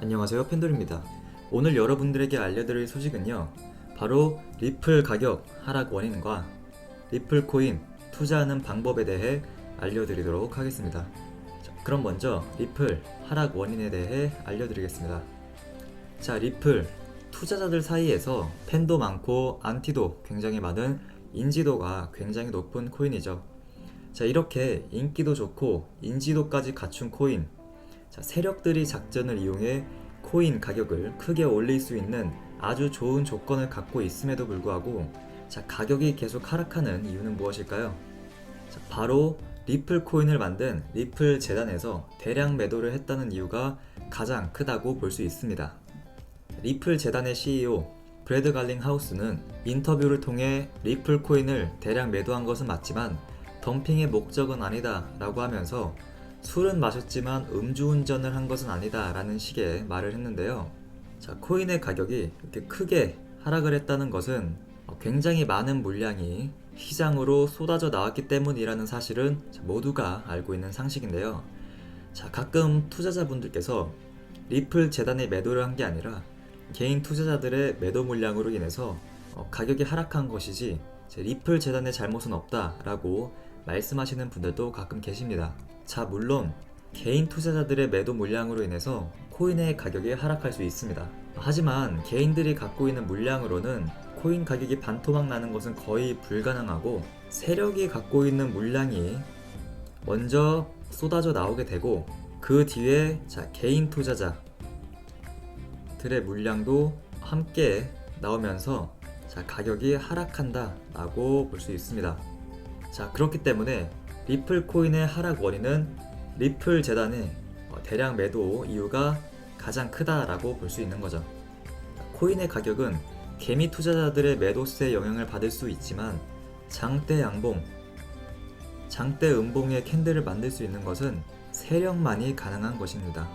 안녕하세요 팬돌입니다. 오늘 여러분들에게 알려드릴 소식은요. 바로 리플 가격 하락 원인과 리플 코인 투자하는 방법에 대해 알려드리도록 하겠습니다. 자, 그럼 먼저 리플 하락 원인에 대해 알려드리겠습니다. 자, 리플 투자자들 사이에서 팬도 많고 안티도 굉장히 많은 인지도가 굉장히 높은 코인이죠. 자, 이렇게 인기도 좋고 인지도까지 갖춘 코인 자, 세력들이 작전을 이용해 코인 가격을 크게 올릴 수 있는 아주 좋은 조건을 갖고 있음에도 불구하고 자, 가격이 계속 하락하는 이유는 무엇일까요? 자, 바로 리플 코인을 만든 리플 재단에서 대량 매도를 했다는 이유가 가장 크다고 볼 수 있습니다. 리플 재단의 CEO 브래드 갈링 하우스는 인터뷰를 통해 리플 코인을 대량 매도한 것은 맞지만 덤핑의 목적은 아니다 라고 하면서 술은 마셨지만 음주운전을 한 것은 아니다 라는 식의 말을 했는데요. 자, 코인의 가격이 이렇게 크게 하락을 했다는 것은 굉장히 많은 물량이 시장으로 쏟아져 나왔기 때문이라는 사실은 모두가 알고 있는 상식인데요. 자, 가끔 투자자분들께서 리플 재단에 매도를 한 게 아니라 개인 투자자들의 매도 물량으로 인해서 어, 가격이 하락한 것이지 제 리플 재단의 잘못은 없다라고 말씀하시는 분들도 가끔 계십니다. 자, 물론 개인 투자자들의 매도 물량으로 인해서 코인의 가격이 하락할 수 있습니다. 하지만 개인들이 갖고 있는 물량으로는 코인 가격이 반토막 나는 것은 거의 불가능하고 세력이 갖고 있는 물량이 먼저 쏟아져 나오게 되고 그 뒤에 자, 개인 투자자 들의 물량도 함께 나오면서 자, 가격이 하락한다라고 볼 수 있습니다. 자, 그렇기 때문에 리플 코인의 하락 원인은 리플 재단의 어, 대량 매도 이유가 가장 크다라고 볼 수 있는 거죠. 코인의 가격은 개미 투자자들의 매도세에 영향을 받을 수 있지만 장대 양봉, 장대 음봉의 캔들을 만들 수 있는 것은 세력만이 가능한 것입니다.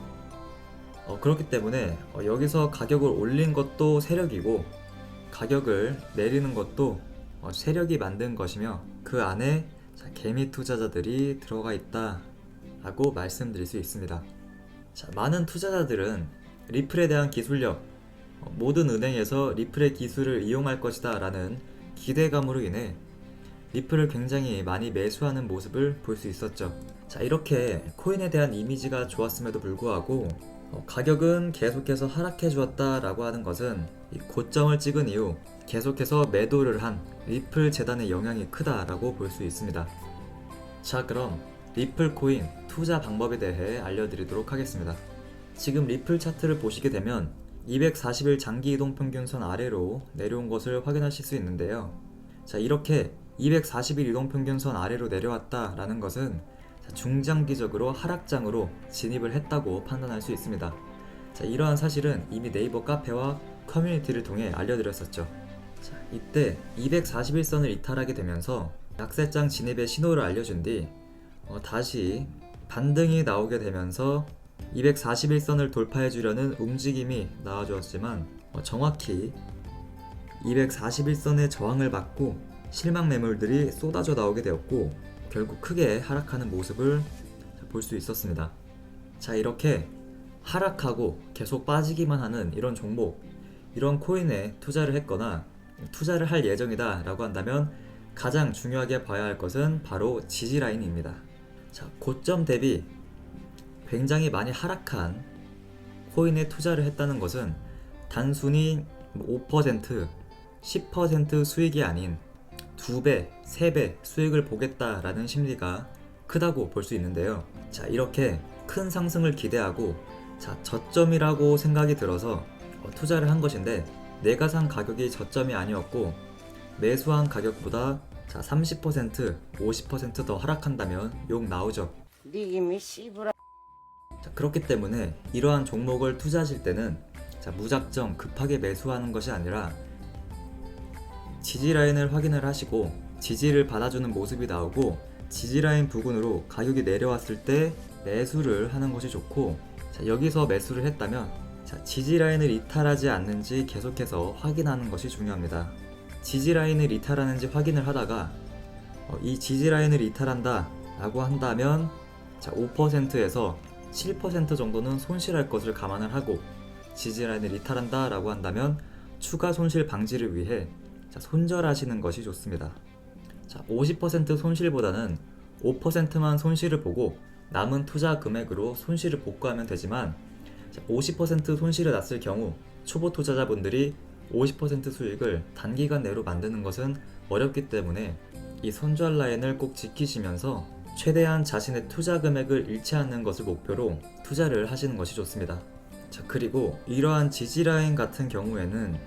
어, 그렇기 때문에 어, 여기서 가격을 올린 것도 세력이고 가격을 내리는 것도 어, 세력이 만든 것이며 그 안에 자, 개미 투자자들이 들어가 있다 라고 말씀드릴 수 있습니다. 자, 많은 투자자들은 리플에 대한 기술력, 어, 모든 은행에서 리플의 기술을 이용할 것이다 라는 기대감으로 인해 리플을 굉장히 많이 매수하는 모습을 볼 수 있었죠. 자, 이렇게 코인에 대한 이미지가 좋았음에도 불구하고 어, 가격은 계속해서 하락해 주었다라고 하는 것은 이 고점을 찍은 이후 계속해서 매도를 한 리플 재단의 영향이 크다라고 볼 수 있습니다. 자, 그럼 리플 코인 투자 방법에 대해 알려드리도록 하겠습니다. 지금 리플 차트를 보시게 되면 240일 장기 이동 평균선 아래로 내려온 것을 확인하실 수 있는데요. 자, 이렇게 240일 이동 평균선 아래로 내려왔다라는 것은 자, 중장기적으로 하락장으로 진입을 했다고 판단할 수 있습니다. 자, 이러한 사실은 이미 네이버 카페와 커뮤니티를 통해 알려드렸었죠. 자, 이때 241선을 이탈하게 되면서 약세장 진입의 신호를 알려준 뒤 어, 다시 반등이 나오게 되면서 241선을 돌파해 주려는 움직임이 나와주었지만 어, 정확히 241선의 저항을 받고 실망 매물들이 쏟아져 나오게 되었고 결국 크게 하락하는 모습을 볼 수 있었습니다. 자 이렇게 하락하고 계속 빠지기만 하는 이런 종목 이런 코인에 투자를 했거나 투자를 할 예정이다 라고 한다면 가장 중요하게 봐야 할 것은 바로 지지 라인입니다. 자, 고점 대비 굉장히 많이 하락한 코인에 투자를 했다는 것은 단순히 5%, 10% 수익이 아닌 2배, 3배 수익을 보겠다라는 심리가 크다고 볼 수 있는데요. 자, 이렇게 큰 상승을 기대하고 자, 저점이라고 생각이 들어서 어, 투자를 한 것인데 내가 산 가격이 저점이 아니었고 매수한 가격보다 자, 30%, 50%더 하락한다면 욕 나오죠. 니김이 씨부라 자, 그렇기 때문에 이러한 종목을 투자하실 때는 자, 무작정 급하게 매수하는 것이 아니라 지지 라인을 확인을 하시고 지지를 받아주는 모습이 나오고 지지 라인 부근으로 가격이 내려왔을 때 매수를 하는 것이 좋고 자, 여기서 매수를 했다면 자, 지지 라인을 이탈하지 않는지 계속해서 확인하는 것이 중요합니다. 지지 라인을 이탈하는지 확인을 하다가 어, 이 지지 라인을 이탈한다 라고 한다면 자, 5%에서 7% 정도는 손실할 것을 감안을 하고 지지라인을 이탈한다 라고 한다면 추가 손실 방지를 위해 자, 손절하시는 것이 좋습니다. 자, 50% 손실보다는 5%만 손실을 보고 남은 투자 금액으로 손실을 복구하면 되지만 자, 50% 손실을 났을 경우 초보 투자자분들이 50% 수익을 단기간 내로 만드는 것은 어렵기 때문에 이 손절 라인을 꼭 지키시면서 최대한 자신의 투자 금액을 잃지 않는 것을 목표로 투자를 하시는 것이 좋습니다. 자, 그리고 이러한 지지 라인 같은 경우에는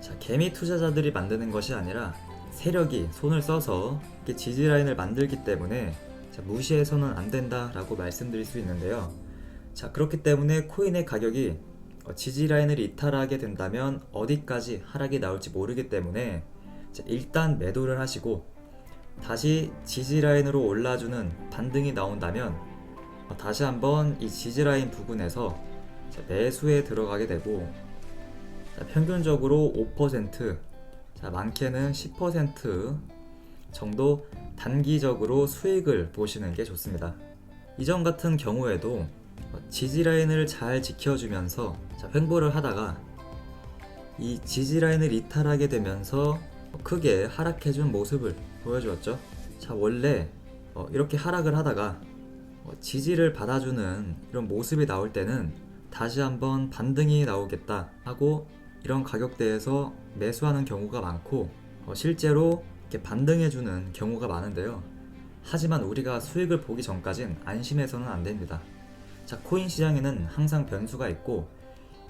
자, 개미 투자자들이 만드는 것이 아니라 세력이 손을 써서 지지 라인을 만들기 때문에 자, 무시해서는 안 된다라고 말씀드릴 수 있는데요. 자, 그렇기 때문에 코인의 가격이 어, 지지 라인을 이탈하게 된다면 어디까지 하락이 나올지 모르기 때문에 자, 일단 매도를 하시고 다시 지지 라인으로 올라주는 반등이 나온다면 어, 다시 한번 이 지지 라인 부근에서 자, 매수에 들어가게 되고 자, 평균적으로 5%, 자, 많게는 10% 정도 단기적으로 수익을 보시는 게 좋습니다. 이전 같은 경우에도 어, 지지 라인을 잘 지켜주면서 자, 횡보를 하다가 이 지지 라인을 이탈하게 되면서 크게 하락해준 모습을 보여주었죠. 자, 원래 어, 이렇게 하락을 하다가 어, 지지를 받아주는 이런 모습이 나올 때는 다시 한번 반등이 나오겠다 하고 이런 가격대에서 매수하는 경우가 많고 어, 실제로 이렇게 반등해주는 경우가 많은데요. 하지만 우리가 수익을 보기 전까진 안심해서는 안 됩니다. 자, 코인 시장에는 항상 변수가 있고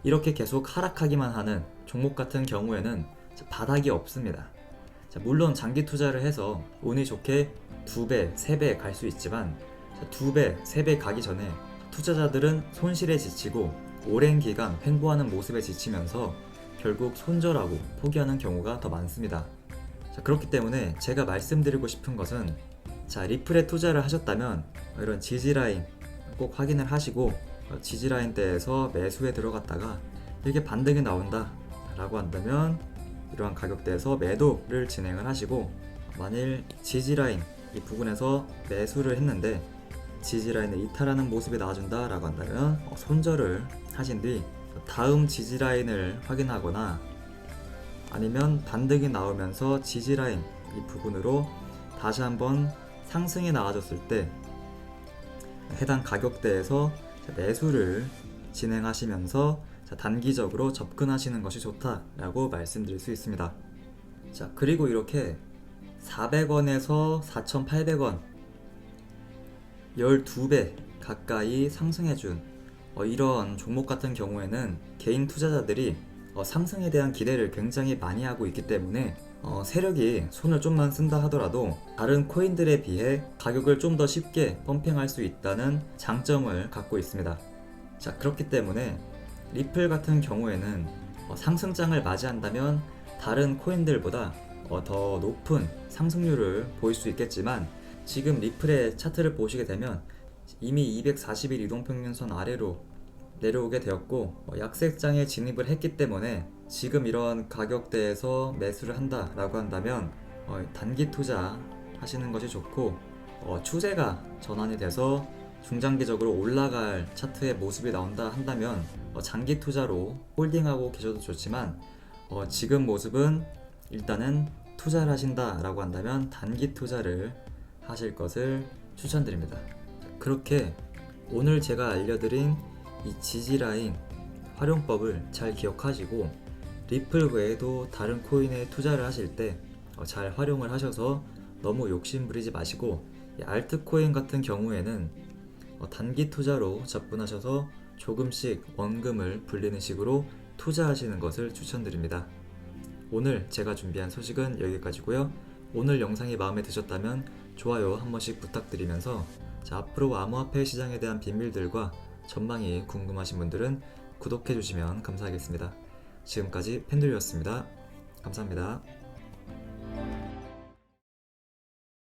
이렇게 계속 하락하기만 하는 종목 같은 경우에는 자, 바닥이 없습니다. 자, 물론 장기 투자를 해서 운이 좋게 두 배, 세 배 갈 수 있지만 자, 두 배, 세 배 가기 전에 투자자들은 손실에 지치고 오랜 기간 횡보하는 모습에 지치면서 결국 손절하고 포기하는 경우가 더 많습니다. 자, 그렇기 때문에 제가 말씀드리고 싶은 것은 자, 리플에 투자를 하셨다면 이런 지지라인 꼭 확인을 하시고 어, 지지라인대에서 매수에 들어갔다가 이렇게 반등이 나온다 라고 한다면 이러한 가격대에서 매도를 진행을 하시고 만일 지지라인 이 부분에서 매수를 했는데 지지라인을 이탈하는 모습이 나와준다 라고 한다면 어, 손절을 하신 뒤 다음 지지라인을 확인하거나 아니면 반등이 나오면서 지지라인 이 부분으로 다시 한번 상승이 나와줬을 때 해당 가격대에서 매수를 진행하시면서 단기적으로 접근하시는 것이 좋다라고 말씀드릴 수 있습니다. 자, 그리고 이렇게 400원에서 4,800원 12배 가까이 상승해준 어, 이런 종목 같은 경우에는 개인 투자자들이 어, 상승에 대한 기대를 굉장히 많이 하고 있기 때문에 어, 세력이 손을 좀만 쓴다 하더라도 다른 코인들에 비해 가격을 좀 더 쉽게 펌핑할 수 있다는 장점을 갖고 있습니다. 자 그렇기 때문에 리플 같은 경우에는 어, 상승장을 맞이한다면 다른 코인들보다 어, 더 높은 상승률을 보일 수 있겠지만 지금 리플의 차트를 보시게 되면 이미 240일 이동평균선 아래로 내려오게 되었고 어, 약세장에 진입을 했기 때문에 지금 이런 가격대에서 매수를 한다라고 한다면 어, 단기 투자 하시는 것이 좋고 어, 추세가 전환이 돼서 중장기적으로 올라갈 차트의 모습이 나온다 한다면 어, 장기 투자로 홀딩하고 계셔도 좋지만 어, 지금 모습은 일단은 투자를 하신다라고 한다면 단기 투자를 하실 것을 추천드립니다. 그렇게 오늘 제가 알려드린 이 지지라인 활용법을 잘 기억하시고 리플 외에도 다른 코인에 투자를 하실 때 잘 활용을 하셔서 너무 욕심 부리지 마시고 이 알트코인 같은 경우에는 어, 단기 투자로 접근하셔서 조금씩 원금을 불리는 식으로 투자하시는 것을 추천드립니다. 오늘 제가 준비한 소식은 여기까지고요. 오늘 영상이 마음에 드셨다면 좋아요 한 번씩 부탁드리면서 자, 앞으로 암호화폐 시장에 대한 비밀들과 전망이 궁금하신 분들은 구독해 주시면 감사하겠습니다. 지금까지 팬들이었습니다. 감사합니다.